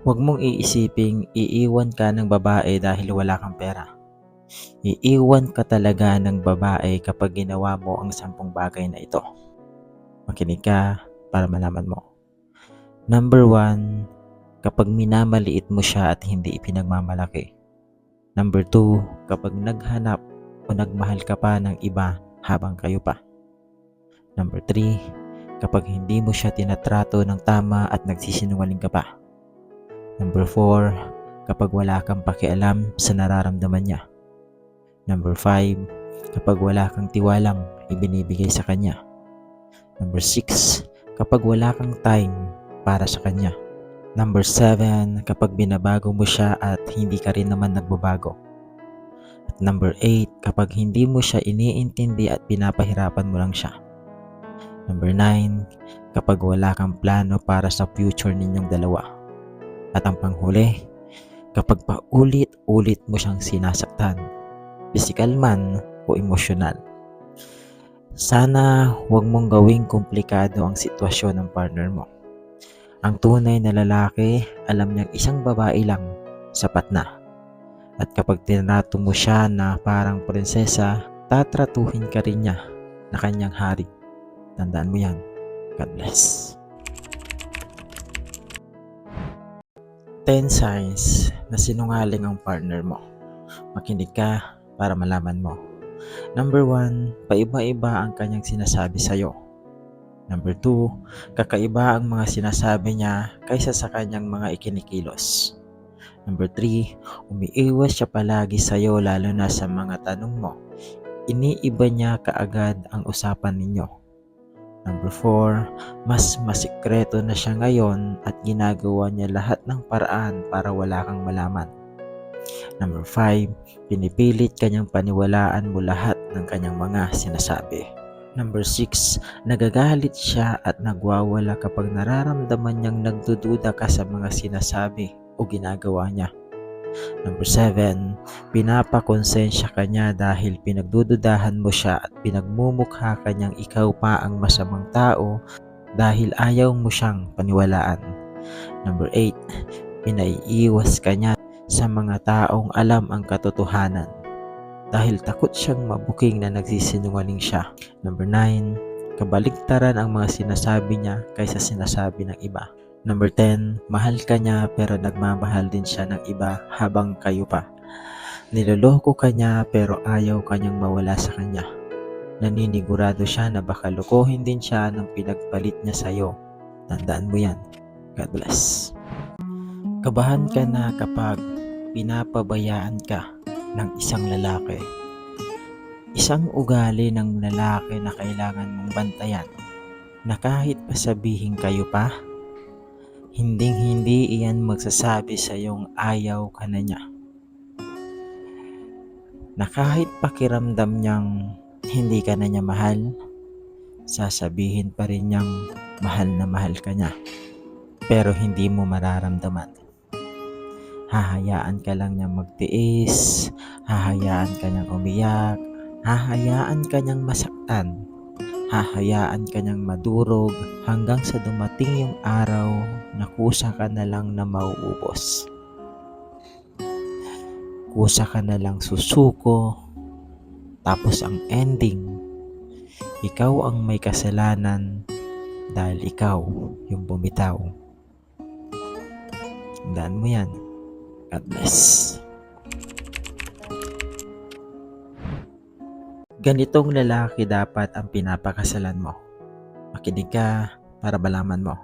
Huwag mong iisiping iiwan ka ng babae dahil wala kang pera. Iiwan ka talaga ng babae kapag ginawa mo ang sampung bagay na ito. Makinig ka para malaman mo. Number one, kapag minamaliit mo siya at hindi ipinagmamalaki. Number two, kapag naghanap o nagmahal ka pa ng iba habang kayo pa. Number three, kapag hindi mo siya tinatrato ng tama at nagsisinungaling ka pa. Number 4, kapag wala kang pakialam sa nararamdaman niya. Number 5, kapag wala kang tiwalang ibinibigay sa kanya. Number 6, kapag wala kang time para sa kanya. Number 7, kapag binabago mo siya at hindi ka rin naman nagbabago. At number 8, kapag hindi mo siya iniintindi at pinapahirapan mo lang siya. Number 9, kapag wala kang plano para sa future ninyong dalawa. At ang panghuli, kapag paulit-ulit mo siyang sinasaktan, physical man o emosyonal. Sana huwag mong gawing komplikado ang sitwasyon ng partner mo. Ang tunay na lalaki, alam niyang isang babae lang, sapat na. At kapag tinato mo siya na parang prinsesa, tatratuhin ka rin niya na kanyang hari. Tandaan mo yan. God bless. 10 signs na sinungaling ang partner mo. Makinig ka para malaman mo. Number 1, paiba-iba ang kanyang sinasabi sa'yo. Number 2, kakaiba ang mga sinasabi niya kaysa sa kanyang mga ikinikilos. Number 3, umiiwas siya palagi sa'yo lalo na sa mga tanong mo. Iniiba niya kaagad ang usapan ninyo. Number 4, mas masikreto na siya ngayon at ginagawa niya lahat ng paraan para wala kang malaman. Number 5, pinipilit kanyang paniwalaan mo lahat ng kanyang mga sinasabi. Number 6, nagagalit siya at nagwawala kapag nararamdaman niyang nagdududa ka sa mga sinasabi o ginagawa niya. Number 7, pinapakonsensya ka niya dahil pinagdududahan mo siya at pinagmumukha ka niyang ikaw pa ang masamang tao dahil ayaw mo siyang paniwalaan. Number 8, pinaiiwas ka niya sa mga taong alam ang katotohanan dahil takot siyang mabuking na nagsisinungaling siya. Number 9, kabaligtaran ang mga sinasabi niya kaysa sinasabi ng iba. Number 10, mahal ka niya pero nagmamahal din siya ng iba habang kayo pa. Niloloko ka niya pero ayaw kanyang mawala sa kanya. Naninigurado siya na baka lokohin din siya ng pinagpalit niya sa'yo. Tandaan mo yan. God bless. Kabahan ka na kapag pinapabayaan ka ng isang lalaki. Isang ugali ng lalaki na kailangan mong bantayan na kahit pasabihin kayo pa, hinding hindi iyan magsasabi sa iyong ayaw ka na niya. Na kahit pakiramdam niyang hindi ka na niya mahal, sasabihin pa rin niyang mahal na mahal ka niya. Pero hindi mo mararamdaman. Hahayaan ka lang niyang magtiis, hahayaan ka niyang umiyak, hahayaan ka niyang masaktan, hahayaan ka niyang madurog hanggang sa dumating yung araw na kusa ka na lang na mauubos. Kusa ka na lang susuko, tapos ang ending, ikaw ang may kasalanan dahil ikaw yung bumitaw. Tandaan mo yan. God bless. Ganitong lalaki dapat ang pinapakasalan mo. Makinig ka para balaman mo.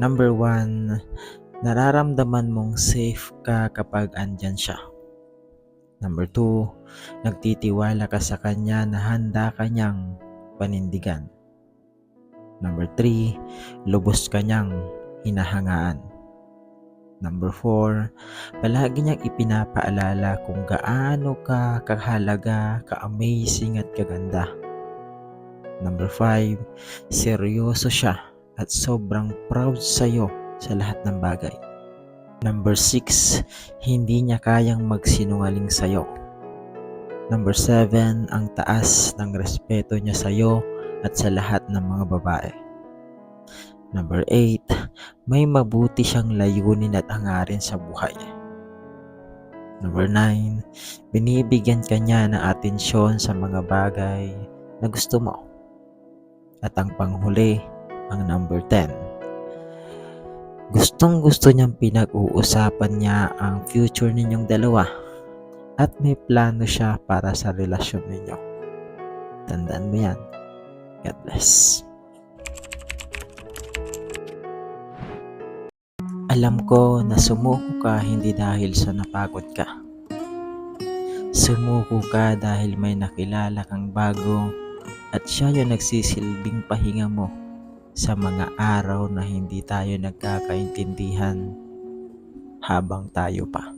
Number one, nararamdaman mong safe ka kapag andyan siya. Number two, nagtitiwala ka sa kanya na handa ka niyang panindigan. Number three, lubos ka niyang hinahangaan. Number 4, palagi niyang ipinapaalala kung gaano ka kahalaga, ka-amazing at kaganda. Number 5, seryoso siya at sobrang proud sa'yo sa lahat ng bagay. Number 6, hindi niya kayang magsinungaling sa'yo. Number 7, ang taas ng respeto niya sa'yo at sa lahat ng mga babae. Number 8, may mabuti siyang layunin at hangarin sa buhay. Number 9, binibigyan ka niya ng atensyon sa mga bagay na gusto mo. At ang panghuli, ang number 10. Gustong gusto niyang pinag-uusapan niya ang future ninyong dalawa at may plano siya para sa relasyon ninyo. Tandaan mo yan. God bless. Alam ko na sumuko ka hindi dahil sa napagod ka. Sumuko ka dahil may nakilala kang bago at siya yung nagsisilbing pahinga mo sa mga araw na hindi tayo nagkakaintindihan habang tayo pa.